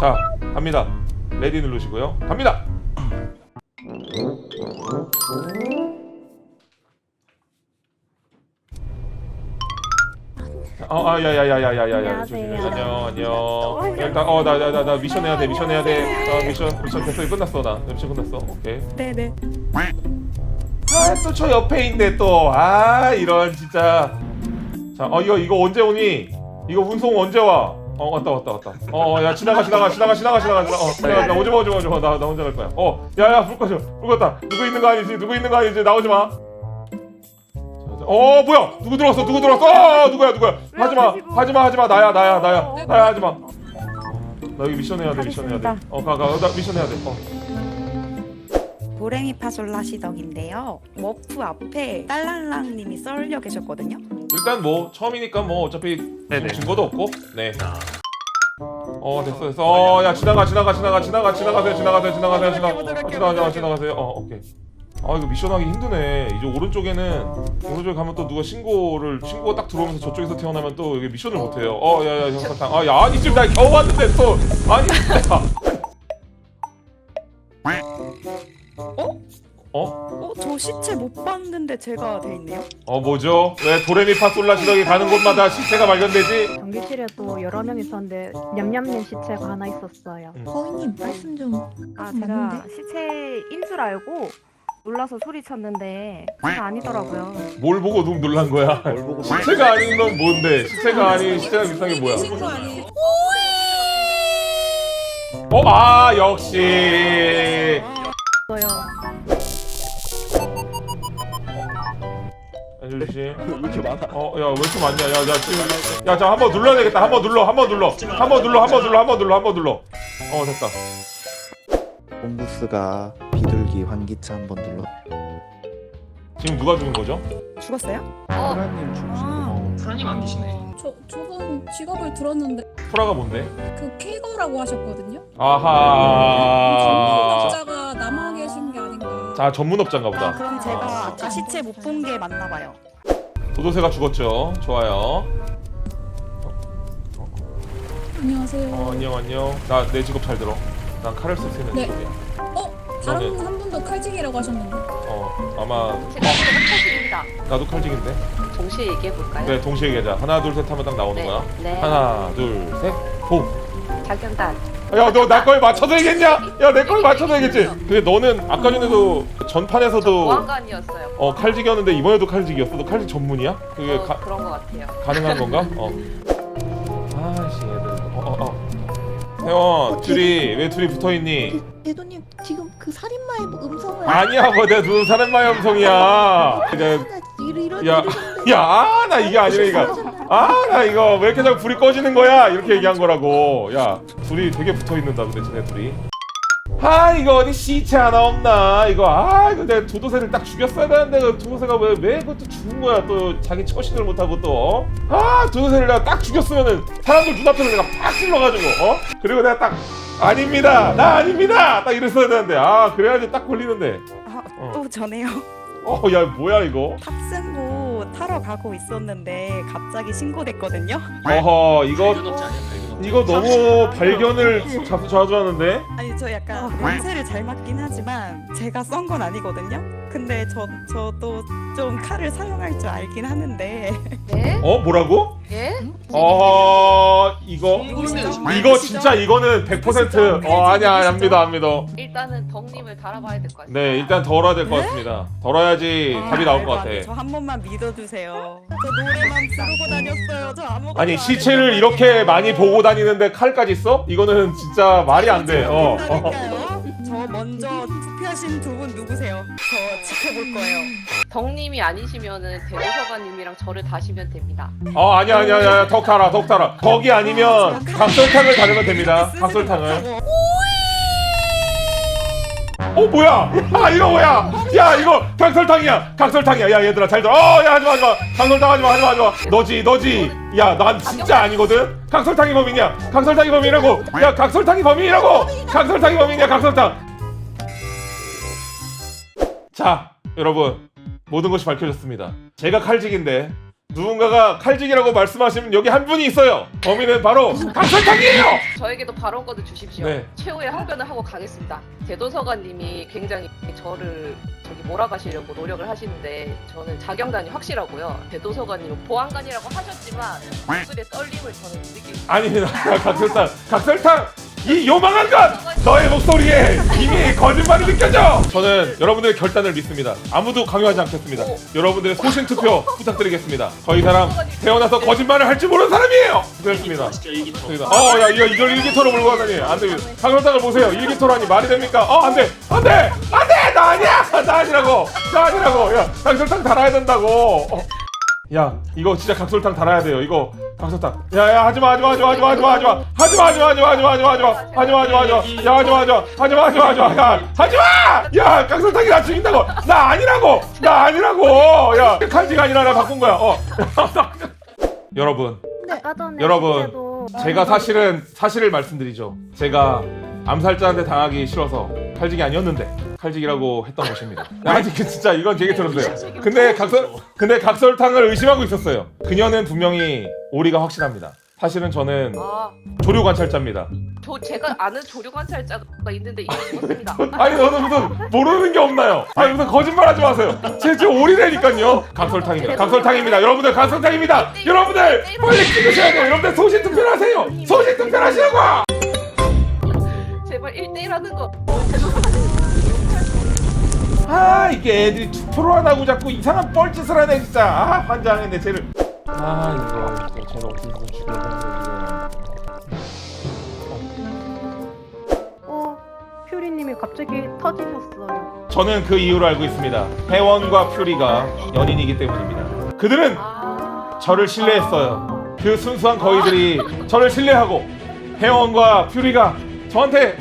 자 갑니다 레디 누르시고요 갑니다 어, 아, 야, 야, 야, 야, 야, 야, 야, 안녕하세요. 안녕, 안녕. 일단, 어, 나, 나, 나, 나 미션 해야 돼, 미션 해야 돼. 어, 미션, 미션 됐어, 끝났어, 나 미션 끝났어. 오케이. 네네. 아, 또 저 옆에 있네 또. 아, 이런 진짜. 자, 어, 이거, 이거 언제 오니? 이거 운송 언제 와? 어, 왔다, 왔다, 왔다. 어, 어, 야, 지나가, 지나가, 지나가, 지나가, 지나가, 지나가. 어, 지나가, 나 오지 마, 오지 마, 오지 마. 나, 나 혼자 갈 거야. 어, 야, 야, 불 꺼져, 불 껐다. 누구 있는 거 아니지? 누구 있는 거 아니지? 나오지 마. 어, 뭐야? 누구 들어왔어? 누구 들어왔어? 어, 누구야, 누구야? 하지 마, 하지 마, 하지 마. 나야, 나야, 나야, 나야, 하지 마. 나 여기 미션 해야 돼, 미션 해야 돼. 어, 가, 가, 나 미션 해야 돼. 어. 고랭이 파솔라 시덕인데요. 워프 앞에 딸랑랑님이 썰려 계셨거든요. 일단 뭐 처음이니까 뭐 어차피 네네. 증거도 없고 네. 어 됐어 됐어 어야 지나가 지나가 지나가 지나가 지나가세요 지나가세요 지나가세요 지나가 못못 지나가. 지나가세요 어 오케이 아 이거 미션 하기 힘드네 이제 오른쪽에는 오른쪽에 가면 또 누가 신고를 신고가 딱 들어오면서 저쪽에서 태어나면 또 여기 미션을 못 해요 어 야야 형사탕 아야 아니 지금 나 겨우 왔는데 또 아니 야. 어? 어? 어? 저 시체 못 봤는데 제가 돼 있네요. 어 뭐죠? 왜 도레미파솔라 시덕이 가는 곳마다 시체가 발견되지? 전기실에도 여러 명 있었는데 냠냠님 시체가 하나 있었어요. 거인님 말씀 좀아 음, 제가 맞는데? 시체인 줄 알고 놀라서 소리쳤는데 시체가 아니더라고요. 뭘 보고 눈 놀란 거야? 시체가 아닌 건 뭔데? 시체가 아닌 시체가 비슷한 게 뭐야? 어, 아 역시. 있어요. 안젤 씨. 왜 이렇게 많아? 어, 야, 왜 이렇게 많냐? 야, 야, 지금. 야, 자, 한번 눌러야 되겠다. 한번 눌러, 한번 눌러, 한번 눌러, 한번 눌러, 한번 눌러, 한번 눌러. 어, 됐다. 홈부스가 비둘기 환기차 한번 눌러. 지금 누가 죽은 거죠? 죽었어요? 사라님 죽으신 거. 사장님 안 계시네. 저 저번 직업을 들었는데 프라가 뭔데? 그 쾌거라고 하셨거든요. 아하. 남아 계신 게 자, 전문업자인가 아, 보다. 그럼 제가 아까 시체 못 본 게 맞나 봐요. 도도새가 죽었죠. 좋아요. 안녕하세요. 어, 안녕, 안녕. 나 내 직업 잘 들어. 난 칼을 쓸 수 있는 네. 직업이야. 어 다른 너는- 한 분도 칼직이라고 하셨는데. 어, 아마 제가 지금 칼직입니다. 나도 칼직인데. 동시에 얘기해 볼까요? 네, 동시에 얘기하자. 하나, 둘, 셋 하면 딱 나오는 네. 거야. 네. 하나, 둘, 셋, 보. 자경단. 야, 너 나 거에 맞춰서 얘기했냐? 야, 내 거에 맞춰서 얘기했지. 근데 너는 아까 전에도 전판에서도 보안관이었어요. 어 칼직이었는데 이번에도 칼직이었어. 너 칼직 전문이야? 그게 어, 가, 그런 것 같아요. 가능한 건가? 어. 아씨, 얘들. 어, 어, 어. 태원, 둘이 왜 둘이 붙어 있니? 대도님 지금 그 살인마의 음성을 아니야, 뭐 내가 누군 사람마의 음성이야. 내가 이런 야, 야, 나 이게 아니라 이거. 아, 나 이거 왜 이렇게 자꾸 불이 꺼지는 거야? 이렇게 얘기한 거라고. 야, 둘이 되게 붙어 있는다, 근데 쟤네 둘이. 아, 이거 어디 시체 하나 없나? 이거 아, 이거 내가 두도새를 딱 죽였어야 되는데 그 두도새가 왜 왜 그것도 죽은 거야? 또 자기 처신을 못 하고 또. 아, 두도새를 내가 딱 죽였으면은 사람들 눈앞에서 내가 팍 찔러가지고, 어? 그리고 내가 딱 아닙니다, 나 아닙니다, 딱 이랬어야 되는데 아, 그래야지 딱 걸리는데. 아, 어. 또 전에요. 어, 야, 뭐야 이거? 탑승고 타러 가고 있었는데 갑자기 신고됐거든요. 어허, 이거 발견업자 아니야 발견업자. 이거 너무 발견을 자주 자주 하는데 아니 저 약간 냄새를 잘 맡긴 하지만 제가 썬 건 아니거든요. 근데 저 저도 좀 칼을 사용할 줄 알긴 하는데 네? 어 뭐라고? 예? 어 이거. 이거 진짜 이거는 100%어 아니야 안 믿어 안 믿어 일단은 덕님을 달아봐야 될 것 같아요. 네 일단 덜어야 될 것 같습니다 덜어야지 답이 나올 것 같아 저 한 번만 믿어주세요. 저 노래만 부르고 다녔어요. 저 아무것도 아니 안 시체를. 이렇게 많이 보고 다니는데 칼까지 써? 이거는 진짜 말이 안 돼 어, 어. 된다니까요. 저 먼저 투표하신 두 분 누구세요? 저 지켜볼 거예요. 덕님이 아니시면은 대도서관님이랑 저를 다시면 됩니다. 어 아니야 아니야 아니야 덕 타라 덕 타라 덕이 아니면 각설탕을 다르면 됩니다 각설탕을 어 뭐야? 아 이거 뭐야? 야 이거 각설탕이야. 각설탕이야. 야 얘들아 잘 들어. 어야 하지마 하지마. 각설탕 하지마 하지마 하지마. 너지 너지. 야 난 진짜 아니거든. 각설탕이 범인이야. 각설탕이 범인이라고. 야 각설탕이 범인이라고. 각설탕이 범인이야. 각설탕. 자 여러분 모든 것이 밝혀졌습니다. 제가 칼직인데 누군가가 칼직이라고 말씀하시면 여기 한 분이 있어요. 범인은 바로 강설탕이에요. 저에게도 발언권을 주십시오. 네. 최후의 항변을 하고 가겠습니다. 대도서관님이 굉장히 저를 저기 몰아가시려고 노력을 하시는데 저는 자경단이 확실하고요. 대도서관님은 보안관이라고 하셨지만 목소리의 떨림을 저는 느끼고 아닙니다. 각설탕, 각설탕. 이 요망한 것! 너의 목소리에 이미 거짓말이 느껴져! 저는 여러분들의 결단을 믿습니다. 아무도 강요하지 않겠습니다. 여러분들의 소신 투표 부탁드리겠습니다. 저이 사람 태어나서 거짓말을 할 줄 모르는 사람이에요! 그렇습니다. 그렇습니다. 어, 야, 이거 이걸 일기토로 몰고 가다니. 안 됩니다. 강설탕을 보세요. 일기토라니 말이 됩니까? 어, 안 돼! 안 돼! 안 돼! 나 아니야! 나 아니라고! 나 아니라고! 야, 강설탕 달아야 된다고! 어. 야 이거 진짜 각설탕 달아야 돼요 이거 각설탕 야야 하지마 하지마 하지마 하지마 하지마 하지마 하지마 하지마 하지마 하지마 하지마 하지마 하지마 하지마 하지마 야 하지마 하지마 하지마 하지마 하지마 야 하지마 야 각설탕이 나 죽인다고 나 아니라고 나 아니라고 야 칼지가 아니라 나 바꾼 거야 어 여러분 아까 전에 여러분, 시체도 제가 사실은 사실을 말씀드리죠 제가 암살자한테 당하기 싫어서 칼직이 아니었는데 칼직이라고 했던 것입니다. 아니 그 진짜 이건 되게 들었어요. 근데 각설 근데 각설탕을 의심하고 있었어요. 그녀는 분명히 오리가 확실합니다. 사실은 저는 아, 조류 관찰자입니다. 저 제가 아는 조류 관찰자가 있는데 이미 죽었습니다. 아니 너는 무슨 모르는 게 없나요? 아니 무슨 거짓말하지 마세요. 제 지금 오리라니까요. 각설탕입니다. 각설탕입니다. 여러분들 각설탕입니다. 여러분들 빨리 찍으셔야 돼요. 여러분들 소신 투표를 하세요. 소신 투표를 하시라고. 제발 1대1 하는 거. 아 이게 애들이 하고 자꾸 이상한 뻘짓을 하네 진짜. 아 환장했네 쟤를. 아 이거 이거 쟤를 어떻게든 죽여야 되는데. 어 퓨리님이 갑자기 터지셨어요. 저는 그 이유를 알고 있습니다. 혜원과 퓨리가 연인이기 때문입니다. 그들은 아, 저를 신뢰했어요. 그 순수한 거위들이 저를 신뢰하고 혜원과 퓨리가 저한테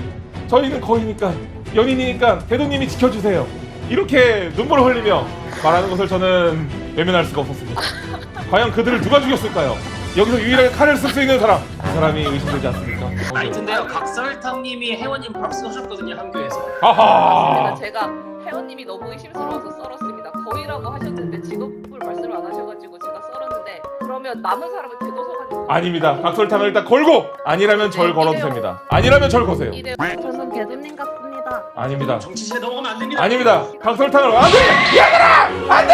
저희는 거위니까 연인이니까 대도님이 지켜주세요 이렇게 눈물을 흘리며 말하는 것을 저는 외면할 수가 없었습니다. 과연 그들을 누가 죽였을까요? 여기서 유일하게 칼을 쓸 수 있는 사람. 그 사람이 의심되지 않습니까? 아니 근데요 각설탕님이 회원님 박수 하셨거든요 함교에서. 아하! 제가 회원님이 너무 의심스러워서 썰었습니다. 거의라고 하셨는데 직업을 말씀을 안 하셔가지고 제가 썰었는데 그러면 남은 사람은 대도서관님. 아닙니다. 각설탕을 일단 걸고 아니라면 절 걸어도 됩니다. 아니라면 절 거세요. 이대 저는 개도님 같습 니다. 아닙니다 정치실에 넘어가면 안 됩니다 아닙니다. 각설탕을 안 돼! 얘들아! 안돼!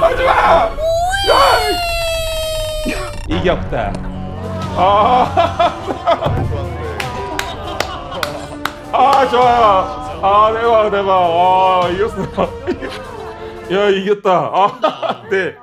하지 마! 야! 이겼다. 아, 아 좋아. 아 대박 대박. 아 이겼어. 야 이겼다. 아 네.